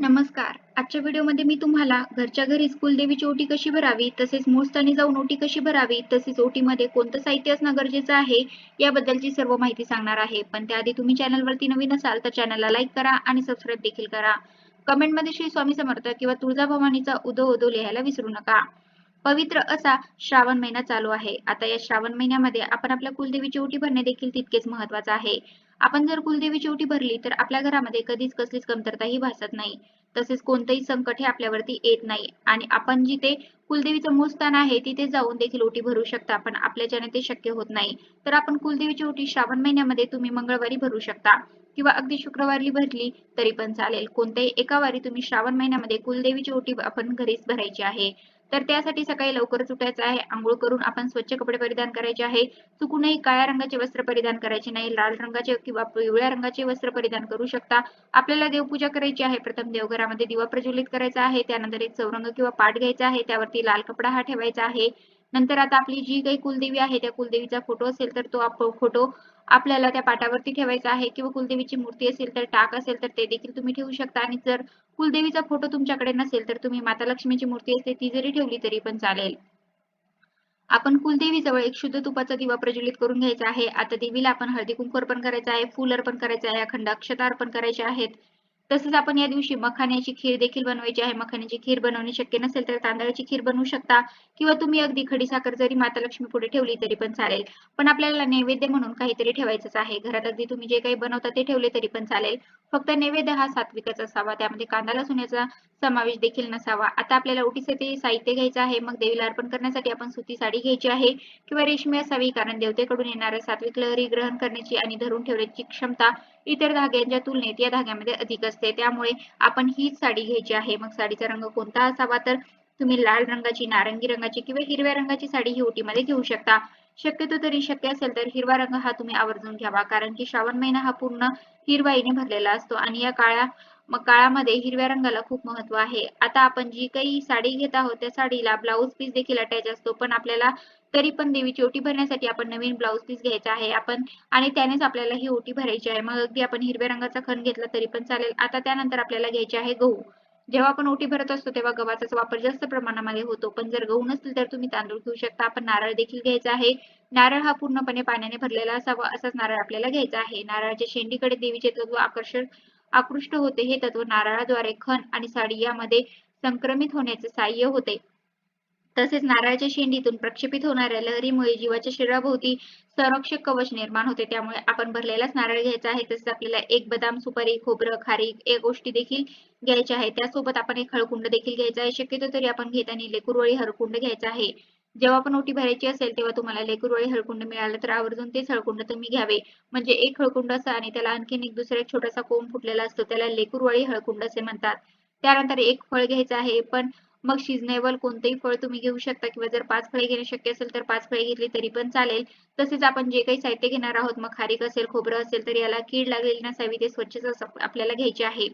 नमस्कार. आजच्या व्हिडिओमध्ये मी तुम्हाला घरच्या घरीच कुलदेवीची ओटी कशी भरावी तसेच मूळस्थानी जाऊन ओटी कशी भरावी तसेच ओटीमध्ये कोणतं साहित्य असणं गरजेचं आहे याबद्दलची सर्व माहिती सांगणार आहे. पण त्याआधी तुम्ही चॅनलवरती नवीन असाल तर चॅनलला लाईक करा आणि सबस्क्राईब देखील करा. कमेंटमध्ये श्री स्वामी समर्थ किंवा तुळजाभवानीचा उदो उदो लिहायला विसरू नका. पवित्र असा श्रावण महिना चालू आहे. आता या श्रावण महिन्यामध्ये आपण आपल्या कुलदेवीची ओटी भरणे देखील तितकेच महत्वाचं आहे. आपण जर कुलदेवीची ओटी भरली तर आपल्या घरामध्ये कधीच कसलीच कमतरता ही भासत नाही. तसेच कोणतेही संकट हे आपल्यावरती येत नाही. आणि आपण जिथे कुलदेवीचं मूळ स्थान आहे तिथे जाऊन देखील ओटी भरू शकता. पण आपल्याच्याने ते शक्य होत नाही. तर आपण कुलदेवीची ओटी श्रावण महिन्यामध्ये तुम्ही मंगळवारी भरू शकता. किंवा अगदी शुक्रवारी भरली तरी पण चालेल. कोणत्याही एका वारी तुम्ही श्रावण महिन्यामध्ये कुलदेवीची ओटी आपण घरीच भरायची आहे. तर त्यासाठी सकाळी लवकरच उठायचं आहे. आंघोळ करून आपण स्वच्छ कपडे परिधान करायचे आहे. चुकूनही काळ्या रंगाचे वस्त्र परिधान करायचे नाही. लाल रंगाचे किंवा पिवळ्या रंगाचे वस्त्र परिधान करू शकता. आपल्याला देवपूजा करायची आहे. प्रथम देवघरामध्ये दिवा प्रज्वलित करायचा आहे. त्यानंतर एक चौरंग किंवा पाठ घ्यायचा आहे. त्यावरती वरती लाल कपडा हा ठेवायचा आहे. नंतर आता आपली जी काही कुलदेवी आहे त्या कुलदेवीचा फोटो असेल तर तो फोटो आपल्याला त्या पाटावरती ठेवायचा आहे किंवा कुलदेवीची मूर्ती असेल तर टाक असेल तर ते देखील तुम्ही ठेवू शकता. आणि जर कुलदेवीचा फोटो तुमच्याकडे नसेल तर तुम्ही माता लक्ष्मीची मूर्ती असते ती जरी ठेवली तरी पण चालेल. आपण कुलदेवीजवळ एक शुद्ध तुपाचा दिवा प्रज्वलित करून घ्यायचा आहे. आता देवीला आपण हळदी कुंकू अर्पण करायचा आहे फुल अर्पण करायचं आहे अखंड अक्षता अर्पण करायचे आहेत. तसेच आपण या दिवशी मखाण्याची खीर देखील बनवायची आहे. मखाण्याची खीर बनवणे शक्य नसेल तर तांदळाची खीर बनवू शकता किंवा तुम्ही अगदी खडी साखर जरी माता लक्ष्मी पुढे ठेवली तरी पण चालेल. पण आपल्याला नैवेद्य म्हणून काहीतरी ठेवायचंच आहे. घरात अगदी तुम्ही जे काही बनवता ते ठेवले तरी पण चालेल. फक्त नैवेद्य हा सात्विकच असावा. त्यामध्ये कांदा लसूण्याचा समावेश देखील नसावा. आता आपल्याला ओटीसाठी साहित्य घ्यायचं आहे. मग देवीला अर्पण करण्यासाठी आपण सुती साडी घ्यायची आहे किंवा रेशमी असावी. कारण देवतेकडून येणाऱ्या सात्विक लहरी ग्रहण करण्याची आणि धरून ठेवण्याची क्षमता इतर धाग्यांच्या तुलनेत या धाग्यामध्ये अधिक असते त्यामुळे आपण हीच साडी घ्यायची आहे. मग साडीचा रंग कोणता असावा? तर तुम्ही लाल रंगाची नारंगी रंगाची किंवा हिरव्या रंगाची साडी ही ओटीमध्ये घेऊ शकता. शक्यतो तरी शक्य असेल तर हिरवा रंग हा तुम्ही आवर्जून घ्यावा. कारण की श्रावण महिना हा पूर्ण हिरवाईने भरलेला असतो आणि या काळ्या मग काळामध्ये हिरव्या रंगाला खूप महत्त्व आहे. आता आपण जी काही साडी घेत आहोत त्या साडीला ब्लाऊज पीस देखील अटॅच असतो. पण आपल्याला तरी पण देवीची ओटी भरण्यासाठी आपण नवीन ब्लाऊज पीस घ्यायचा आहे. आपण आणि त्यानेच आपल्याला ही ओटी भरायची आहे. मग अगदी आपण हिरव्या रंगाचा खण घेतला तरी पण चालेल. आता त्यानंतर आपल्याला घ्यायचे आहे गहू. जेव्हा आपण ओटी भरत असतो तेव्हा गव्हाचा वापर जास्त प्रमाणामध्ये होतो. पण जर गहू नसतील तर तुम्ही तांदूळ घेऊ शकता. आपण नारळ देखील घ्यायचा आहे. नारळ हा पूर्णपणे पाण्याने भरलेला असावा असाच नारळ आपल्याला घ्यायचा आहे. नारळाच्या शेंडीकडे देवीचे तत्व आकर्षण आकृष्ट होते. हे तत्व नारळाद्वारे खण आणि साडी यामध्ये संक्रमित होण्याचे सहाय्य होते. तसेच नारळाच्या शेंडीतून प्रक्षेपित होणाऱ्या लहरीमुळे जीवाच्या शरीराभोवती संरक्षक कवच निर्माण होते. त्यामुळे आपण भरलेलाच नारळ घ्यायचा आहे. तसेच आपल्याला एक बदाम सुपारी खोबरं खारीक या गोष्टी देखील घ्यायच्या आहे त्यासोबत आपण एक हळकुंड देखील घ्यायचा आहे. शक्यतो तरी आपण घेताना लेकुरवळी हळकुंड घ्यायचा आहे. जेव्हा आपण ओटी भरायची असेल तेव्हा तुम्हाला लेकुरवळी हळकुंड मिळालं तर आवर्जून तेच हळकुंड तुम्ही घ्यावे. म्हणजे एक हळकुंड असा आणि त्याला आणखीन एक दुसरा एक छोटासा कोंब फुटलेला असतो. त्याला लेकुरवळी हळकुंड असे म्हणतात. त्यानंतर एक फळ घ्यायचं आहे. पण मग सिजनेबल कोणतेही फळ तुम्ही घेऊ शकता किंवा जर पाच फळे घेणे शक्य असेल तर पाच फळे घेतली तरी पण चालेल. तसेच आपण जे काही साहित्य घेणार आहोत मग खारीक असेल खोबरं असेल तर याला कीड लागलेली नसावी ते स्वच्छच आपल्याला घ्यायचे आहे.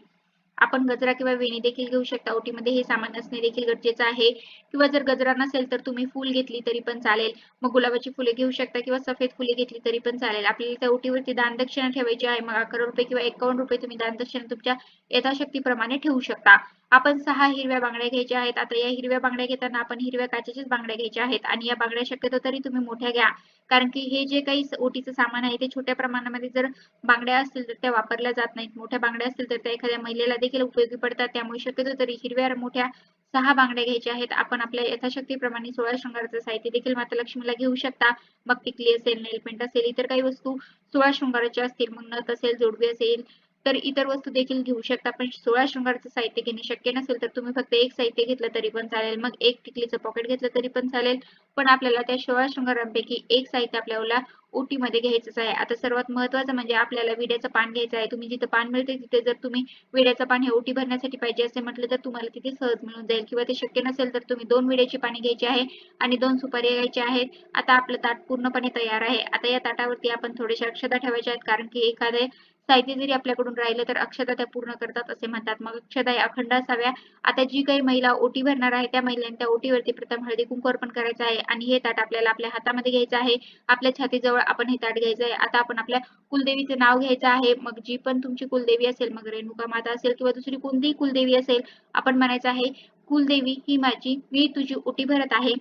आपण गजरा किंवा वेणी देखील घेऊ शकता. ओटीमध्ये हे सामान असणे देखील गरजेचं आहे. किंवा जर गजरा नसेल तर तुम्ही फुल घेतली तरी पण चालेल. मग गुलाबाची फुले घेऊ शकता किंवा सफेद फुले घेतली तरी पण चालेल. आपल्याला त्या ओटीवरती दानदक्षिणा ठेवायची आहे. मग अकरा रुपये किंवा एकावन्न रुपये तुम्ही दानदक्षिणा तुमच्या यथाशक्तीप्रमाणे ठेवू शकता. आपण सहा हिरव्या बांगड्या घ्यायच्या आहेत. आता या हिरव्या बांगड्या घेताना आपण हिरव्या काचेच्याच बांगड्या घ्यायच्या आहेत. आणि या बांगड्या शक्यतो तरी तुम्ही मोठ्या घ्या. कारण की हे जे काही ओटीचं सामान आहे ते छोट्या प्रमाणामध्ये जर बांगड्या असतील तर त्या वापरल्या जात नाहीत. मोठ्या बांगड्या असतील तर त्या एखाद्या महिलेला देखील उपयोगी पडतात. त्यामुळे शक्यतो तरी हिरव्या मोठ्या सहा बांगड्या घ्यायच्या आहेत. आपण आपल्या यथाशक्तीप्रमाणे सोळा शृंगाराचं साहित्य देखील माता लक्ष्मीला घेऊ शकता. मग टिकली असेल नेलपेंट असेल इतर काही वस्तू सोळा शृंगाराच्या असतील. मग नथ असेल जोडवी असेल तर इतर वस्तू देखील घेऊ शकता. पण सोळा शृंगारचं साहित्य घेणे शक्य नसेल तर तुम्ही फक्त एक साहित्य घेतलं तरी पण चालेल. मग एक टिकलीचं पॉकेट घेतलं तरी पण चालेल. पण आपल्याला त्या सोळा शृंगारांपैकी एक साहित्य आपल्याला ओटीमध्ये घ्यायचंच आहे. आता सर्वात महत्वाचं म्हणजे आपल्याला विड्याचं पान घ्यायचं आहे. तुम्ही जिथं पान मिळते तिथे जर तुम्ही विड्याचं पान हे ओटी भरण्यासाठी पाहिजे असे म्हटलं तर तुम्हाला तिथे सहज मिळून जाईल. किंवा ते शक्य नसेल तर तुम्ही दोन विड्याची पाणी घ्यायची आहे आणि दोन सुपारी घ्यायची आहेत. आता आपलं ताट पूर्णपणे तयार आहे. आता या ताटावरती आपण थोडेसे अक्षता ठेवायचे आहेत कारण की एखाद्या साहित्य जरी आपल्याकडून राहिलं तर अक्षता त्या पूर्ण करतात असे म्हणतात. मग अक्षता या अखंड असाव्या. आता जी काही महिला ओटी भरणार आहे त्या महिलांनी त्या ओटीवरती प्रथम हळदी कुंकू अर्पण करायचं आहे आणि हे ताट आपल्याला आपल्या हातामध्ये घ्यायचं आहे. आपल्या छातीजवळ आपण हे ताट घ्यायचं आहे. आता आपण आपल्या कुलदेवीचे नाव घ्यायचं आहे. मग जी पण तुमची कुलदेवी असेल मग रेणुका माता असेल किंवा दुसरी कोणतीही कुलदेवी असेल आपण म्हणायचं आहे कुलदेवी ही माझी मी तुझी ओटी भरत आहे.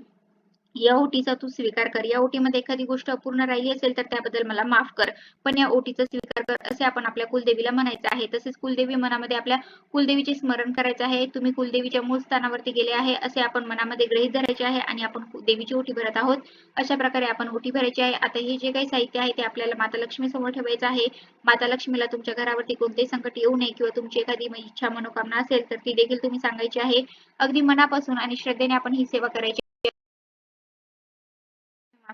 या ओटीचा तू स्वीकार कर. या ओटीमध्ये एखादी गोष्ट अपूर्ण राहिली असेल तर त्याबद्दल मला माफ कर. पण या ओटीचा स्वीकार कर असे आपण आपल्या कुलदेवीला म्हणायचं आहे. तसेच कुलदेवी मनामध्ये आपल्या कुलदेवीचे स्मरण करायचे आहे. तुम्ही कुलदेवीच्या मूळ स्थानावरती गेले आहे असे आपण मनामध्ये गृहीत धरायचे आहे आणि आपण देवीची ओटी भरत आहोत. अशा प्रकारे आपण ओटी भरायची आहे. आता हे जे काही साहित्य आहे ते आपल्याला माता लक्ष्मी समोर ठेवायचं आहे. माता लक्ष्मीला तुमच्या घरावरती कोणतेही संकट येऊ नये किंवा तुमची एखादी इच्छा मनोकामना असेल तर ती देखील तुम्ही सांगायची आहे. अगदी मनापासून आणि श्रद्धेने आपण ही सेवा करायची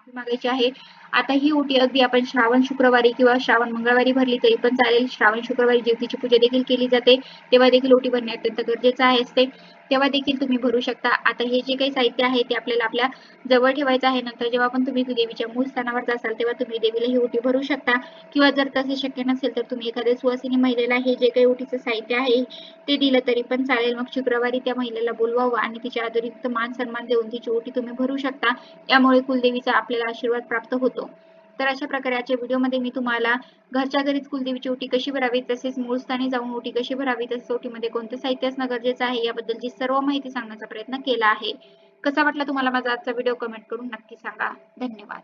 माफी मागायची आहे. आता ही ओटी अगदी आपण श्रावण शुक्रवारी किंवा श्रावण मंगळवारी भरली तरी पण चालेल. श्रावण शुक्रवारी ज्योतीची पूजा देखील केली जाते. तेव्हा देखील ओटी भरणे अत्यंत गरजेचं आहे असते. तेव्हा देखील तुम्ही भरू शकता. आता हे जे काही साहित्य आहे ते आपल्याला आपल्या जवळ ठेवायचं आहे. नंतर जेव्हा पण तुम्ही देवीच्या मूळ स्थानावर जासाल तेव्हा तुम्ही देवीला ही ओटी भरू शकता. किंवा जर तसे शक्य नसेल तर तुम्ही एखाद्या सुवासिनी महिलेला हे जे काही ओटीचं साहित्य आहे ते दिलं तरी पण चालेल. मग शुक्रवारी त्या महिलेला बोलवावं आणि तिच्या आदरयुक्त मान सन्मान देऊन तिची ओटी तुम्ही भरू शकता. त्यामुळे कुलदेवीचा आपल्याला आशीर्वाद प्राप्त होतो. तर अशा प्रकारे आजच्या व्हिडिओमध्ये मी तुम्हाला घरच्या घरीच कुलदेवीची ओटी कशी भरावी तसेच मूळ स्थानी जाऊन ओटी कशी भरावी तसेच ओटीमध्ये कोणतं साहित्य असणं गरजेचं आहे याबद्दलची सर्व माहिती सांगण्याचा प्रयत्न केला आहे. कसा वाटला तुम्हाला माझा आजचा व्हिडिओ कमेंट करून नक्की सांगा. धन्यवाद.